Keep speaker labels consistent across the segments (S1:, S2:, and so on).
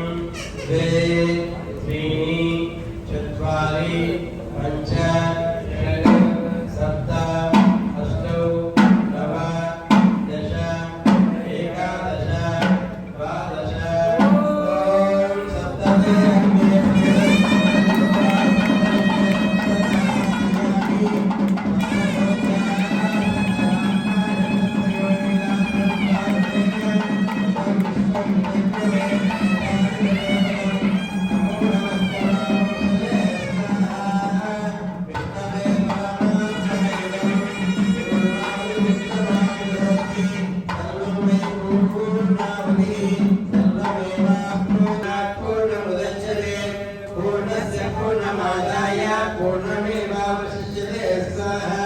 S1: द्वे त्रीणि चत्वारि पञ्च पूर्णमादाय पूर्णमेवावशिष्यते स्वाहा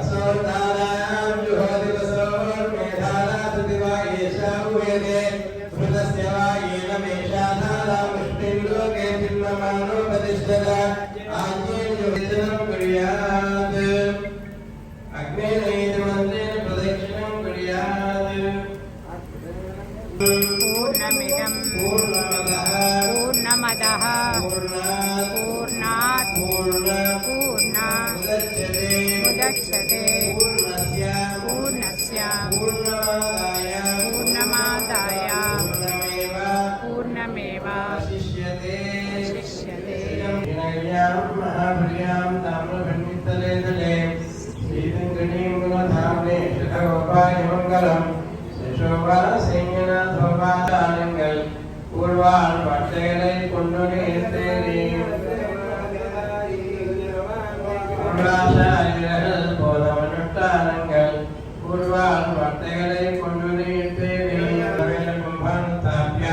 S1: असोर्धारां जुहोदिवसोर्मेधाराधति वा एषा उयते स्मृतस्य वा येन मेषा धारामुष्टिं लोके भिन्नमानोपतिष्ठत आज्ञेयोजनं कुर्यात् अग्नेनैतमन्त्रेण प्रदक्षिणं कुर्यात्
S2: पूर्णमिदं
S1: पूर्णमदः
S2: पूर्णमदः
S1: पूर्णात् उदच्यते पूर्णस्य
S2: पूर्णस्य
S1: पूर्णमादाय
S2: पूर्णमादाय
S1: पूर्णमेव
S2: पूर्णमेव
S1: शिष्यते
S2: शिष्यते
S1: विनय्यां महाप्रियां ताम्रभण्डितले तले श्रीरङ्गणीं गुणधाम्ने शतगोपाय मङ्गलम् వర్తగలే కొండని అంటే కుంభాను
S2: తాప్య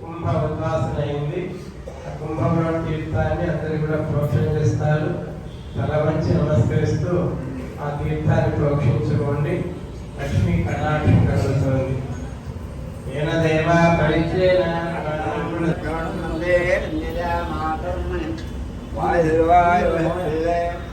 S1: కుంభ ఉద్వాసన అయింది కుంభంలో కూడా ప్రోక్షిస్తారు తల నమస్కరిస్తూ ఆ తీర్థాన్ని ప్రోక్షించుకోండి లక్ష్మీ కటాక్షం కలుగుతుంది. ఏన దేవా పరిచయ
S3: 拜了拜 the why?